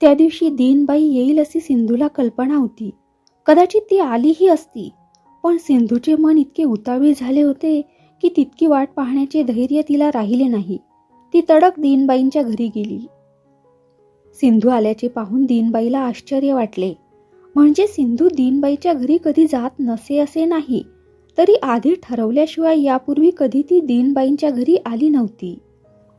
त्या दिवशी दीनबाई येईल अशी सिंधूला कल्पना होती. कदाचित ती आलीही असती. पण सिंधूचे मन इतके उतावीळ झाले होते की तितकी वाट पाहण्याचे धैर्य तिला राहिले नाही. ती तडक दीनबाईंच्या घरी गेली. सिंधू आल्याचे पाहून दीनबाईला आश्चर्य वाटले. म्हणजे सिंधू दीनबाईच्या घरी कधी जात नसे असे नाही तरी आधी ठरवल्याशिवाय यापूर्वी कधी ती दीनबाईंच्या घरी आली नव्हती.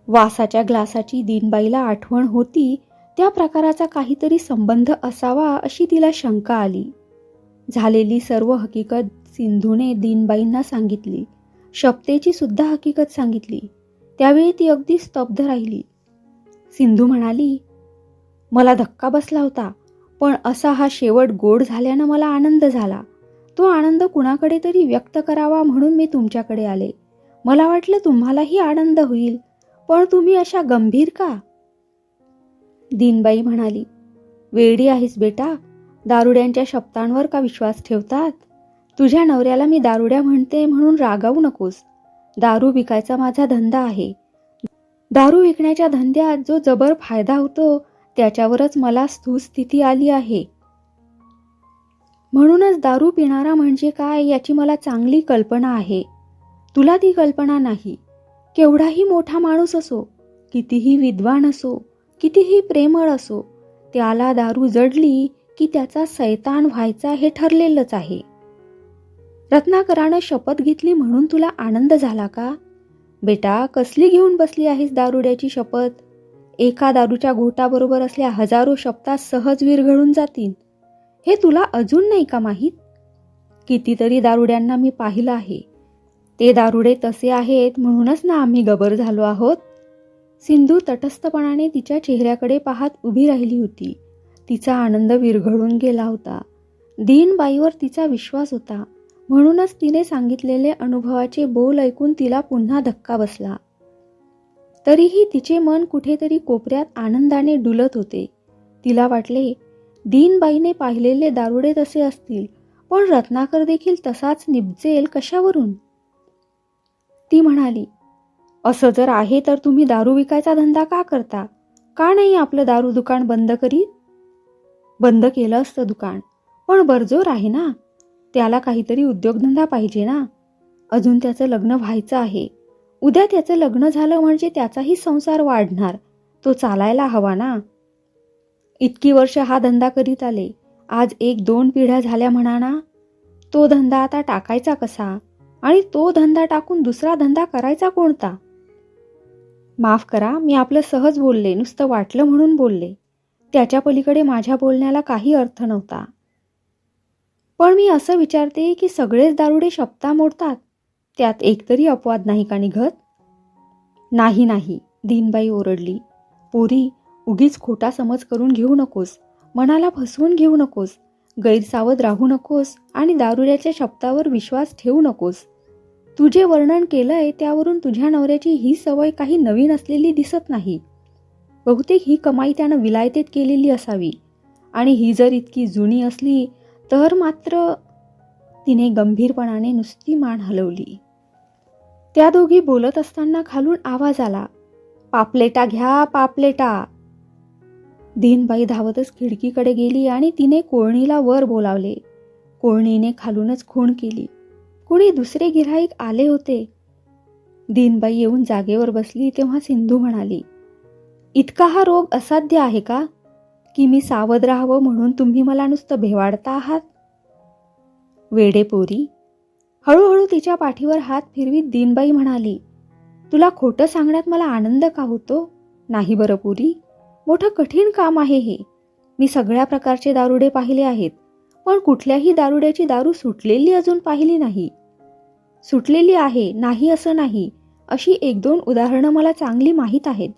वासाच्या ग्लासाची दीनबाईला आठवण होती त्या प्रकाराचा काहीतरी संबंध असावा अशी तिला शंका आली. झालेली सर्व हकीकत सिंधूने दीनबाईंना सांगितली. शपतेची सुद्धा हकीकत सांगितली. त्यावेळी ती अगदी स्तब्ध राहिली. सिंधू म्हणाली मला धक्का बसला होता पण असा हा शेवट गोड झाल्यानं मला आनंद झाला. तो आनंद कुणाकडे तरी व्यक्त करावा म्हणून मी तुमच्याकडे आले. मला वाटलं तुम्हालाही आनंद होईल पण तुम्ही अशा गंभीर का? दीनबाई म्हणाली वेडी आहेस बेटा. दारुड्यांच्या शब्दांवर का विश्वास ठेवतात? तुझ्या नवऱ्याला मी दारुड्या म्हणते म्हणून रागावू नकोस. दारू विकायचा माझा धंदा आहे. दारू विकण्याच्या धंद्यात जो जबर फायदा होतो त्याच्यावरच मला स्थूस्थिती आली आहे. म्हणूनच दारू पिणारा म्हणजे काय याची मला चांगली कल्पना आहे. तुला ती कल्पना नाही. केवढाही मोठा माणूस असो कितीही विद्वान असो कितीही प्रेमळ असो त्याला दारू जडली की त्याचा सैतान व्हायचा हे ठरलेलंच आहे. रत्नाकरानं शपथ घेतली म्हणून तुला आनंद झाला का? बेटा कसली घेऊन बसली आहेस दारुड्याची शपथ? एका दारूच्या घोटाबरोबर असल्या हजारो शपथा सहज विरघळून जातील. हे तुला अजून नाही का माहीत? कितीतरी दारुड्यांना मी पाहिलं आहे. ते दारुडे तसे आहेत म्हणूनच ना आम्ही गबर झालो आहोत. सिंधू तटस्थपणाने तिच्या चेहऱ्याकडे पाहत उभी राहिली होती. तिचा आनंद विरघळून गेला होता. दीनबाईवर तिचा विश्वास होता. म्हणूनच तिने सांगितलेले अनुभवाचे बोल ऐकून तिला पुन्हा धक्का बसला. तरीही तिचे मन कुठेतरी कोपऱ्यात आनंदाने डुलत होते. तिला वाटले दीनबाईने पाहिलेले दारुडे तसे असतील पण रत्नाकर देखील तसाच निपजेल कशावरून? ती म्हणाली असं जर आहे तर तुम्ही दारू विकायचा धंदा का करता? का नाही आपलं दारू दुकान बंद करीत? बंद केलं असतं दुकान पण बरजोर आहे ना? त्याला काहीतरी उद्योगधंदा पाहिजे ना? अजून त्याचं लग्न व्हायचं आहे. उद्या त्याचं लग्न झालं म्हणजे त्याचाही संसार वाढणार. तो चालायला हवा ना? इतकी वर्ष हा धंदा करीत आले. आज एक दोन पिढ्या झाल्या म्हणा ना? तो धंदा आता टाकायचा कसा? आणि तो धंदा टाकून दुसरा धंदा करायचा कोणता? माफ करा मी आपलं सहज बोलले नुसतं वाटलं म्हणून बोलले. त्याच्या पलीकडे माझ्या बोलण्याला काही अर्थ नव्हता. पण मी असं विचारते की सगळेच दारुडे शब्दा मोडतात? त्यात एकतरी अपवाद नाही का निघत? नाही नाही दीनबाई ओरडली. पोरी उगीच खोटा समज करून घेऊ नकोस. मनाला फसवून घेऊ नकोस. गैरसावध राहू नकोस आणि दारुड्याच्या शब्दावर विश्वास ठेवू नकोस. तू जे वर्णन केलंय त्यावरून तुझ्या नवऱ्याची ही सवय काही नवीन असलेली दिसत नाही. बहुतेक ही कमाई त्यानं विलायतेत केलेली असावी. आणि ही जर इतकी जुनी असली तर मात्र तिने गंभीरपणाने नुसती मान हलवली. त्या दोघी बोलत असताना खालून आवाज आला पापलेटा घ्या पापलेटा. दीनबाई धावतच खिडकीकडे गेली आणि तिने कोळणीला वर बोलावले. कोळणीने खालूनच खूण केली. कुणी दुसरे गिऱ्हाईक आले होते? दीनबाई येऊन जागेवर बसली तेव्हा सिंधू म्हणाली इतका हा रोग असाध्य आहे का? की मी सावध राहावं म्हणून तुम्ही मला नुसतं भेवाडता आहात? वेडेपोरी हळूहळू तिच्या पाठीवर हात फिरवीत दीनबाई म्हणाली तुला खोटं सांगण्यात मला आनंद का होतो? नाही बरं पुरी. मोठं कठीण काम आहे हे. मी सगळ्या प्रकारचे दारुडे पाहिले आहेत पण कुठल्याही दारुड्याची दारू सुटलेली अजून पाहिली नाही. सुटलेली आहे नाही असं नाही. अशी एक दोन उदाहरणं मला चांगली माहीत आहेत.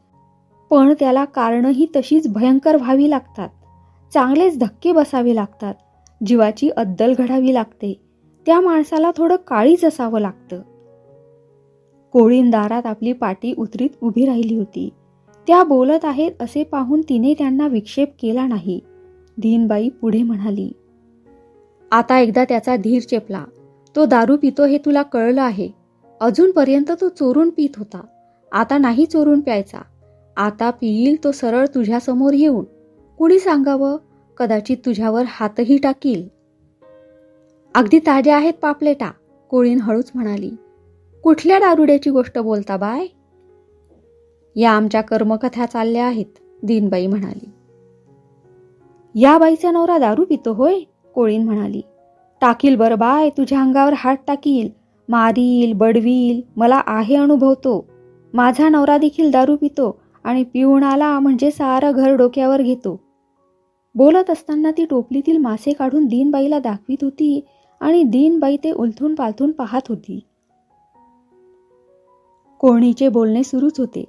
पण त्याला कारणंही तशीच भयंकर व्हावी लागतात. चांगलेच धक्के बसावे लागतात. जीवाची अद्दल घडावी लागते. त्या माणसाला थोडं काळीच असावं लागतं. कोळीन दारात आपली पाटी उतरीत उभी राहिली होती. त्या बोलत आहेत असे पाहून तिने त्यांना विक्षेप केला नाही. दीनबाई पुढे म्हणाली आता एकदा त्याचा धीर चेपला. तो दारू पितो हे तुला कळलं आहे. अजूनपर्यंत तो चोरून पित होता. आता नाही चोरून प्यायचा. आता पिईल तो सरळ तुझ्यासमोर येऊन. कुणी सांगावं? कदाचित तुझ्यावर हातही टाकील. अगदी ताज्या आहेत पापलेटा कोळीन हळूच म्हणाली. कुठल्या दारुड्याची गोष्ट बोलता बाय? या आमच्या कर्मकथ्या चालल्या आहेत दीनबाई म्हणाली. या बाईचा नवरा दारू पितो होय? कोळीन म्हणाली. टाकील बर बाय तुझ्या अंगावर हात टाकील. मारील बडवील मला आहे अनुभवतो. माझा नवरा देखील दारू पितो आणि पिऊन आला म्हणजे सारं घर डोक्यावर घेतो. बोलत असताना ती टोपलीतील मासे काढून दीनबाईला दाखवित होती आणि दीनबाई ते उलथून पालथून पाहत होती. कोणीचे बोलणे सुरूच होते.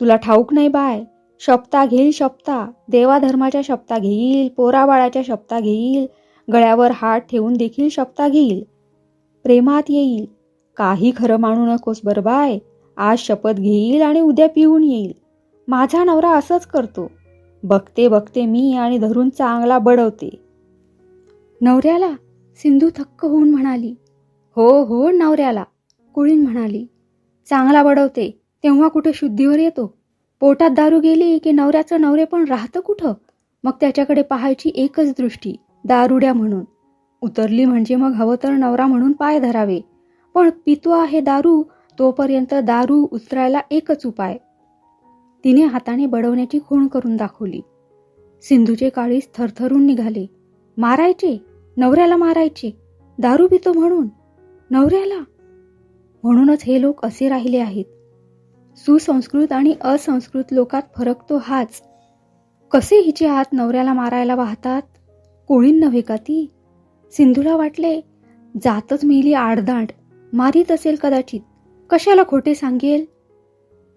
तुला ठाऊक नाही बाय. शपथा घेईल शपथा. देवाधर्माच्या शपथा घेईल पोराबाळाच्या शपथा घेईल गळ्यावर हात ठेवून देखील शपथा घेईल. प्रेमात येईल. काही खरं मानू नकोस बरबाय आज शपथ घेईल आणि उद्या पिऊन येईल. माझा नवरा असंच करतो. बघते बघते मी आणि धरून चांगला बडवते. नवऱ्याला सिंधू थक्क होऊन म्हणाली. हो हो नवऱ्याला कुळीन म्हणाली. चांगला बडवते. तेव्हा कुठे शुद्धीवर येतो? पोटात दारू गेली की नवऱ्याचं नवरे पण राहतं कुठं? मग त्याच्याकडे पाहायची एकच दृष्टी. दारुड्या म्हणून. उतरली म्हणजे मग हवं तर नवरा म्हणून पाय धरावे. पण पितो आहे दारू तोपर्यंत दारू उतरायला एकच उपाय. तिने हाताने बडवण्याची खूण करून दाखवली. सिंधूचे काळीस थरथरून निघाले. मारायचे? नवऱ्याला मारायचे? दारू पितो म्हणून? नवऱ्याला? म्हणूनच हे लोक असे राहिले आहेत. सुसंस्कृत आणि असंस्कृत लोकात फरक तो हाच. कसे हिचे हात नवऱ्याला मारायला वाहतात? कोळीन नव्हे का ती? सिंधूला वाटले जातच मिली आडदांड मारीत असेल कदाचित. कशाला खोटे सांगेल?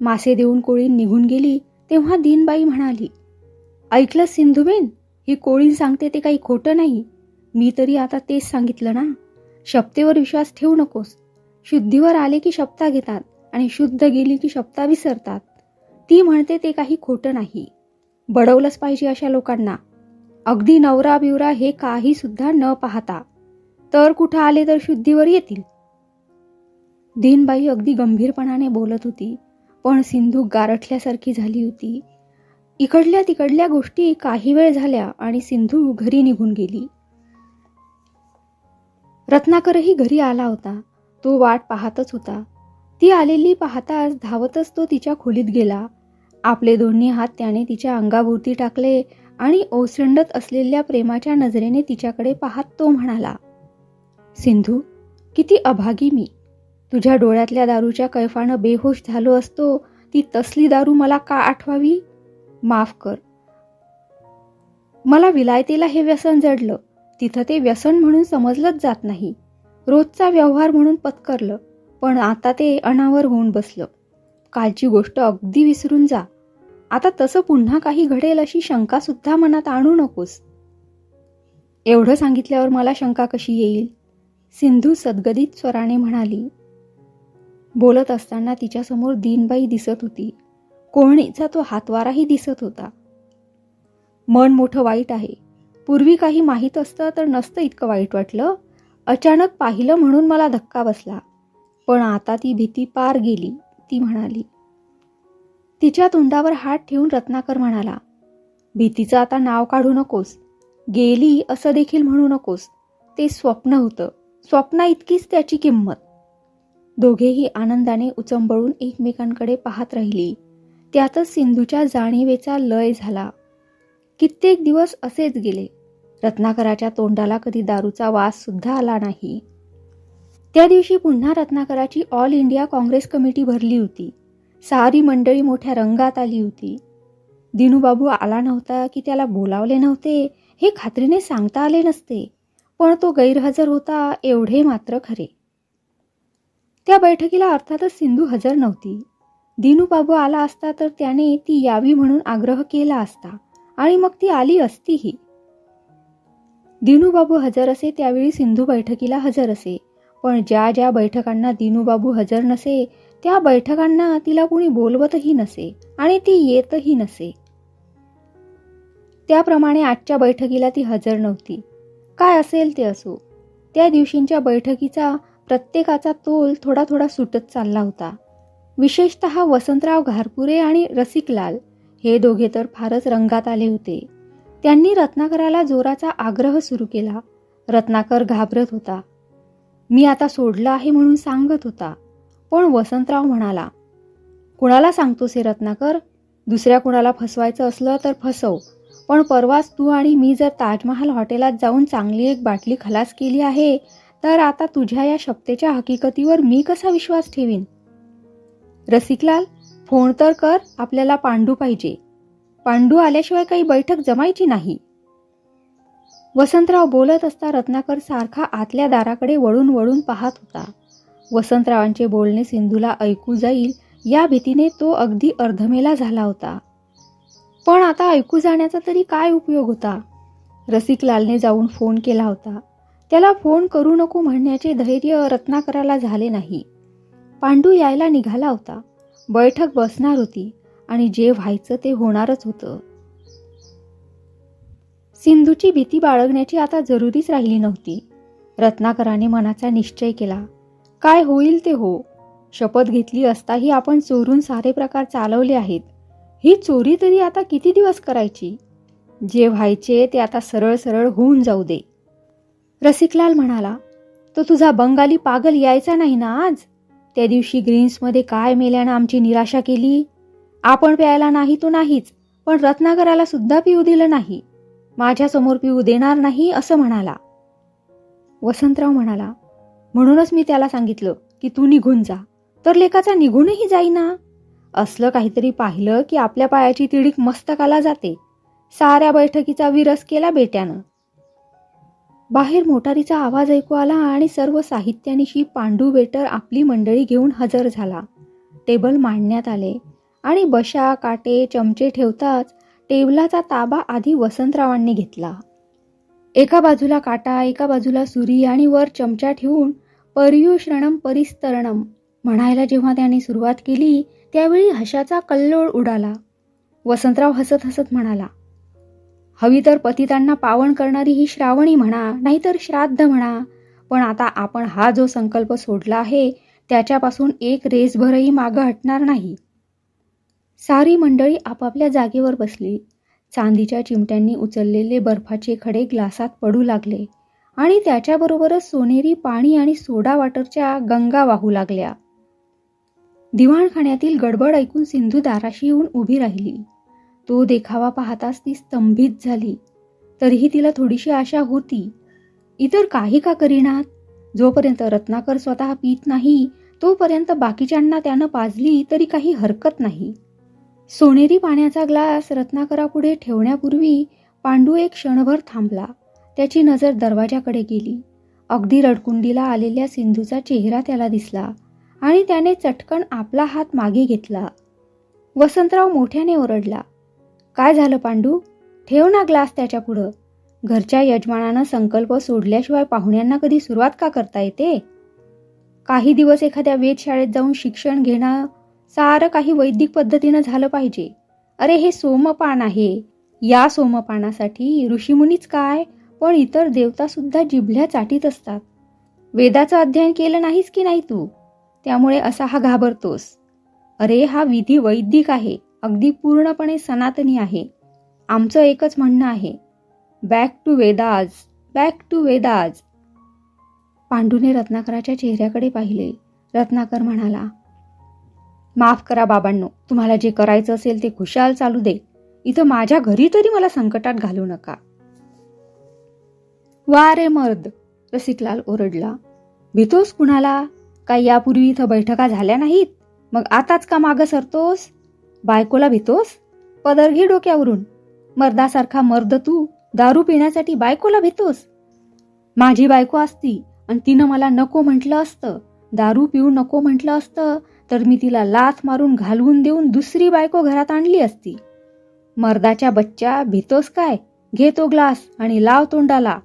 मासे देऊन कोळीन निघून गेली तेव्हा दीनबाई म्हणाली ऐकलं सिंधुबेन? ही कोळीन सांगते ते काही खोटं नाही. मी तरी आता तेच सांगितलं ना. शपथेवर विश्वास ठेवू नकोस. शुद्धीवर आले की शपथा घेतात आणि शुद्ध गेली की शपथा विसरतात. ती म्हणते ते काही खोटं नाही. बडवलंच पाहिजे अशा लोकांना. अगदी नवरा बिवरा हे काही सुद्धा न पाहता. तर कुठं आले तर शुद्धीवर येतील? दीनबाई अगदी गंभीरपणाने बोलत होती पण सिंधू गारठल्यासारखी झाली होती. इकडल्या तिकडल्या गोष्टी काही वेळ झाल्या आणि सिंधू घरी निघून गेली. रत्नाकरही घरी आला होता. तो वाट पाहतच होता. ती आलेली पाहताच धावतच तो तिच्या खोलीत गेला. आपले दोन्ही हात त्याने तिच्या अंगाभोवती टाकले आणि ओसंडत असलेल्या प्रेमाच्या नजरेने तिच्याकडे पाहत तो म्हणाला सिंधू किती अभागी मी. तुझ्या डोळ्यातल्या दारूच्या कैफानं बेहोश झालो असतो ती तसली दारू मला का आठवावी? माफ कर. मला विलायतेला हे व्यसन जडलं. तिथं ते व्यसन म्हणून समजलंच जात नाही. रोजचा व्यवहार म्हणून पत्करलं पण आता ते अनावर होऊन बसलं. कालची गोष्ट अगदी विसरून जा. आता तसं पुन्हा काही घडेल अशी शंका सुद्धा मनात आणू नकोस. एवढं सांगितल्यावर मला शंका कशी येईल? सिंधू सद्गदित स्वराने म्हणाली बोलत असताना तिच्यासमोर दीनबाई दिसत होती. कोणीचा तो हातवाराही दिसत होता. मन मोठं वाईट आहे. पूर्वी काही माहीत असतं तर नसतं इतकं वाईट वाटलं. अचानक पाहिलं म्हणून मला धक्का बसला. पण आता ती भीती पार गेली ती म्हणाली तिच्या तोंडावर हात ठेवून रत्नाकर म्हणाला भीतीचं आता नाव काढू नकोस. गेली असं देखील म्हणू नकोस. ते स्वप्न होतं. स्वप्ना इतकीच त्याची किंमत. दोघेही आनंदाने उचंबळून एकमेकांकडे पाहत राहिली. त्यातच सिंधूच्या जाणीवेचा लय झाला. कित्येक दिवस असेच गेले. रत्नाकराच्या तोंडाला कधी दारूचा वास सुद्धा आला नाही. त्या दिवशी पुन्हा रत्नाकराची ऑल इंडिया काँग्रेस कमिटी भरली होती. सारी मंडळी मोठ्या रंगात आली होती. दिनूबाबू आला नव्हता की त्याला बोलावले नव्हते हे खात्रीने सांगता आले नसते पण तो गैरहजर होता एवढे मात्र खरे. त्या बैठकीला अर्थातच सिंधू हजर नव्हती. दिनूबाबू आला असता तर त्याने ती यावी म्हणून आग्रह केला असता आणि मग ती आली असतीही. दिनूबाबू हजर असे त्यावेळी सिंधू बैठकीला हजर असे पण ज्या ज्या बैठकांना दिनूबाबू हजर नसे त्या बैठकांना तिला कुणी बोलवतही नसे आणि ती येतही नसे. त्याप्रमाणे आजच्या बैठकीला ती हजर नव्हती. काय असेल ते असो त्या दिवशींच्या बैठकीचा प्रत्येकाचा तोल थोडा थोडा सुटत चालला होता. विशेषत वसंतराव घारपुरे आणि रसिकलाल हे दोघे तर फारच रंगात आले होते. त्यांनी रत्नाकराला जोराचा आग्रह सुरू केला. रत्नाकर घाबरत होता. मी आता सोडलं आहे म्हणून सांगत होता. पण वसंतराव म्हणाला कुणाला सांगतोस हे रत्नाकर? दुसऱ्या कुणाला फसवायचं असलं तर फसव. पण परवाच तू आणि मी जर ताजमहाल हॉटेलात जाऊन चांगली एक बाटली खलास केली आहे तर आता तुझ्या या शब्देच्या हकीकतीवर मी कसा विश्वास ठेवीन? रसिकलाल फोन तर कर आपल्याला पांडू पाहिजे. पांडू आल्याशिवाय काही बैठक जमायची नाही. वसंतराव बोलत असता रत्नाकर सारखा आतल्या दाराकडे वळून वळून पाहत होता. वसंतरावांचे बोलणे सिंधूला ऐकू जाईल या भीतीने तो अगदी अर्धमेला झाला होता. पण आता ऐकू जाण्याचा तरी काय उपयोग होता? रसिकलालने जाऊन फोन केला होता. त्याला फोन करू नको म्हणण्याचे धैर्य रत्नाकराला झाले नाही. पांडू यायला निघाला होता. बैठक बसणार होती आणि जे व्हायचं ते होणारच होतं. सिंधूची भीती बाळगण्याची आता जरुरीच राहिली नव्हती. रत्नाकराने मनाचा निश्चय केला. काय होईल ते हो. शपथ घेतली असताही आपण चोरून सारे प्रकार चालवले आहेत. ही चोरी तरी आता किती दिवस करायची? जे व्हायचे ते आता सरळ सरळ होऊन जाऊ दे. रसिकलाल म्हणाला तो तुझा बंगाली पागल यायचा नाही ना आज? त्या दिवशी ग्रीन्समध्ये काय मेल्यानं आमची निराशा केली? आपण प्यायला नाही तो नाहीच पण रत्नाकराला सुद्धा पिऊ दिलं नाही. माझ्यासमोर पिऊ देणार नाही असं म्हणाला. वसंतराव म्हणाला म्हणूनच मी त्याला सांगितलं की तू निघून जा. तर लेखाचा निघूनही जाईना. असलं काहीतरी पाहिलं की आपल्या पायाची तिडीक मस्तकाला जाते. साऱ्या बैठकीचा विरस केला बेट्यानं. बाहेर मोटारीचा आवाज ऐकू आला आणि सर्व साहित्यानिशी पांडू वेटर आपली मंडळी घेऊन हजर झाला. टेबल मांडण्यात आले आणि बशा काटे चमचे ठेवताच टेबलाचा ताबा आधी वसंतरावांनी घेतला. एका बाजूला काटा एका बाजूला सुरी आणि वर चमचा ठेवून पर्युषणम परिस्तरणम म्हणायला जेव्हा त्याने सुरुवात केली त्यावेळी हशाचा कल्लोळ उडाला. वसंतराव हसत हसत म्हणाला हवी तर पतितांना पावन करणारी ही श्रावणी म्हणा नाहीतर श्राद्ध म्हणा पण आता आपण हा जो संकल्प सोडला आहे त्याच्यापासून एक रेसभरही मागं हटणार नाही. सारी मंडळी आपापल्या जागेवर बसली. चांदीच्या चिमट्यांनी उचललेले बर्फाचे खडे ग्लासात पडू लागले आणि त्याच्याबरोबरच सोनेरी पाणी आणि सोडा वॉटरच्या गंगा वाहू लागल्या. दिवाणखाण्यातील गडबड ऐकून सिंधू दाराशी येऊन उभी राहिली. तो देखावा पाहताच ती स्तंभित झाली. तरीही तिला थोडीशी आशा होती. इतर काही का करीनात? जोपर्यंत रत्नाकर स्वतः पित नाही तोपर्यंत बाकीच्यांना त्यानं पाजली तरी काही हरकत नाही. सोनेरी पाण्याचा ग्लास रत्नाकरापुढे ठेवण्यापूर्वी पांडू एक क्षणभर थांबला. त्याची नजर दरवाजाकडे गेली. अगदी रडकुंडीला आलेल्या सिंधूचा चेहरा त्याला दिसला आणि त्याने चटकन आपला हात मागे घेतला. वसंतराव मोठ्याने ओरडला. काय झालं पांडू? ठेव ना ग्लास त्याच्या पुढं. घरच्या यजमानानं संकल्प सोडल्याशिवाय पाहुण्यांना कधी सुरुवात का करता येते? काही दिवस एखाद्या वेधशाळेत जाऊन शिक्षण घेणं सारं काही वैदिक पद्धतीनं झालं पाहिजे. अरे हे सोमपान आहे. या सोमपानासाठी ऋषीमुनीच काय? पण इतर देवता सुद्धा जिभल्या चाटीत असतात. वेदाचं अध्ययन केलं नाहीस की नाही तू? त्यामुळे असा हा घाबरतोस. अरे हा विधी वैदिक आहे. अगदी पूर्णपणे सनातनी आहे. आमचं एकच म्हणणं आहे. Back to Vedas back to Vedas पांडूने रत्नाकराच्या चेहऱ्याकडे पाहिले. रत्नाकर म्हणाला माफ करा बाबांनो तुम्हाला जे करायचं असेल ते खुशाल चालू दे. इथं माझ्या घरी तरी मला संकटात घालू नका. वा रे मर्द रसिकलाल ओरडला. भीतोस कुणाला? काय यापूर्वी इथं बैठका झाल्या नाहीत? मग आताच का मागं सरतोस? बायकोला भीतोस? पदर घे डोक्यावरून. मर्दासारखा मर्द तू दारू पिण्यासाठी बायकोला भीतोस? माझी बायको असती आणि तिनं मला नको म्हटलं असतं. दारू पिऊ नको म्हटलं असतं. तर मी तिला लाथ मारून घालवून देऊन दुसरी बायको घरात आणली असती. मर्दाच्या बच्च्या भीतोस काय? घे तो ग्लास आणि लाव तोंडाला.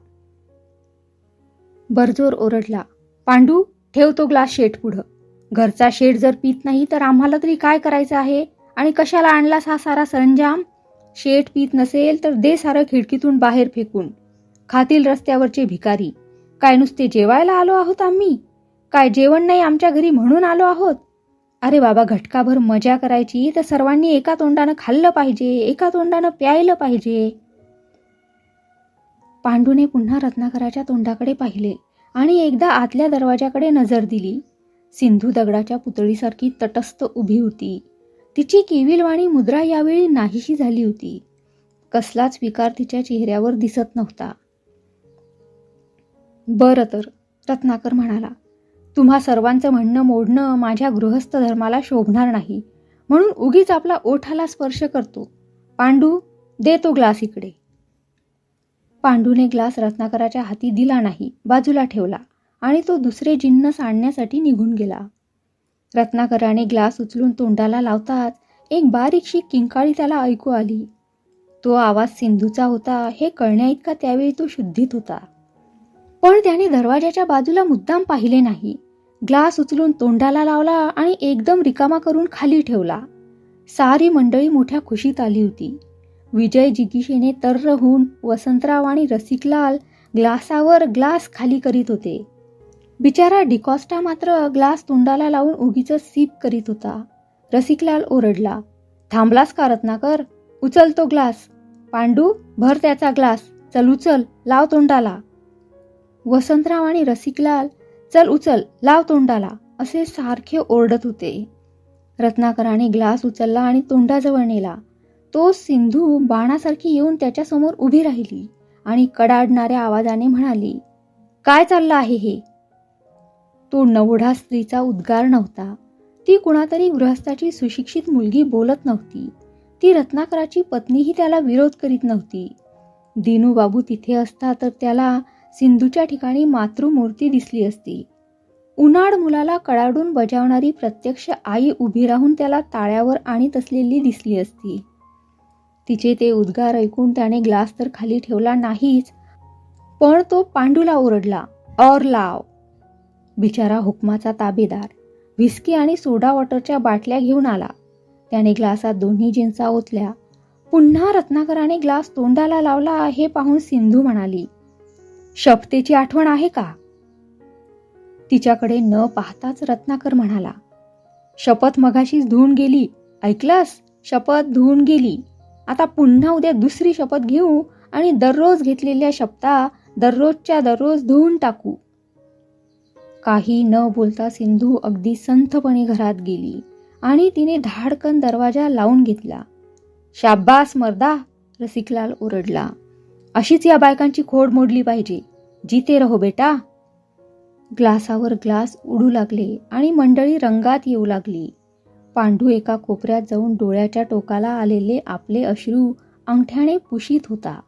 बरजोर ओरडला पांडू ठेव तो ग्लास शेट पुढं. घरचा शेट जर पित नाही तर आम्हाला तरी काय करायचं आहे? आणि कशाला आणलास हा सारा सरंजाम? शेट पित नसेल तर दे सारं खिडकीतून बाहेर फेकून. खातील रस्त्यावरचे भिकारी. काय नुसते जेवायला आलो आहोत आम्ही? काय जेवण नाही आमच्या घरी म्हणून आलो आहोत? अरे बाबा घटकाभर मजा करायची तर सर्वांनी एका तोंडानं खाल्लं पाहिजे एका तोंडानं प्यायलं पाहिजे. पांडूने पुन्हा रत्नाकराच्या तोंडाकडे पाहिले आणि एकदा आतल्या दरवाजाकडे नजर दिली. सिंधू दगडाच्या पुतळीसारखी तटस्थ उभी होती. तिची केविलवाणी मुद्रा यावेळी नाहीशी झाली होती. कसलाच विकार तिच्या चेहऱ्यावर दिसत नव्हता. बरं तर रत्नाकर म्हणाला तुम्हा सर्वांचं म्हणणं मोडणं माझ्या गृहस्थ धर्माला शोभणार नाही. म्हणून उगीच आपला ओठाला स्पर्श करतो. पांडू दे तो ग्लास इकडे. पांडूने ग्लास रत्नाकराच्या हाती दिला नाही बाजूला ठेवला आणि तो दुसरे जिन्नस आणण्यासाठी निघून गेला. रत्नाकराने ग्लास उचलून तोंडाला लावताच एक बारीकशी किंकाळी त्याला ऐकू आली. तो आवाज सिंधूचा होता हे कळण्या इतका त्यावेळी तो शुद्धीत होता. पण त्याने दरवाजाच्या बाजूला मुद्दाम पाहिले नाही. ग्लास उचलून तोंडाला लावला आणि एकदम रिकामा करून खाली ठेवला. सारी मंडळी मोठ्या खुशीत आली होती. विजय जिगीशेने तर्र होऊन वसंतराव आणि रसिकलाल ग्लासावर ग्लास खाली करीत होते. बिचारा डिकॉस्टा मात्र ग्लास तोंडाला लावून उगीच सीप करीत होता. रसिकलाल ओरडला थांबलास का रत्नाकर? उचल तो ग्लास. पांडू भर त्याचा ग्लास. चल उचल. लाव तोंडाला. वसंतराव आणि रसिकलाल चल उचल लाव तोंडाला असे सारखे ओरडत होते. रत्नाकराने ग्लास उचलला आणि तोंडाजवळ नेला. तो सिंधू बाणासारखी येऊन त्याच्यासमोर उभी राहिली आणि कडाडणाऱ्या आवाजाने म्हणाली काय चाललं आहे हे? तो नवढा स्त्रीचा उद्गार नव्हता. ती कुणातरी गृहस्थाची सुशिक्षित मुलगी बोलत नव्हती. ती रत्नाकराची पत्नीही त्याला विरोध करीत नव्हती. दिनूबाबू तिथे असता तर त्याला सिंधूच्या ठिकाणी मातृमूर्ती दिसली असती. उन्हाळ मुलाला कडाडून बजावणारी प्रत्यक्ष आई उभी राहून त्याला ताळ्यावर आणीत असलेली दिसली असती. तिचे ते उद्गार ऐकून त्याने ग्लास तर खाली ठेवला नाहीच पण तो पांडूला ओरडला और लाव. बिचारा हुकमाचा ताबेदार व्हिस्की आणि सोडा वॉटरच्या बाटल्या घेऊन आला. त्याने ग्लासात दोन्ही जिन्सा ओतल्या. पुन्हा रत्नाकराने ग्लास तोंडाला लावला हे पाहून सिंधू म्हणाली शपतेची आठवण आहे का? तिच्याकडे न पाहताच रत्नाकर म्हणाला शपथ मगाशीच धुवून गेली. ऐकलंस? शपथ धुवून गेली. आता पुन्हा उद्या दुसरी शपथ घेऊ आणि दररोज घेतलेल्या शपथा दररोजच्या दररोज धुवून टाकू. काही न बोलता सिंधू अगदी संथपणे घरात गेली आणि तिने धाडकन दरवाजा लावून घेतला. शाब्बास मर्दा रसिकलाल ओरडला. अशीच या बायकांची खोड मोडली पाहिजे. जिते रहो बेटा. ग्लासावर ग्लास उडू लागले आणि मंडळी रंगात येऊ लागली. पांडू एका कोपऱ्यात जाऊन डोळ्याच्या टोकाला आलेले आपले अश्रू अंगठ्याने पुशीत होता.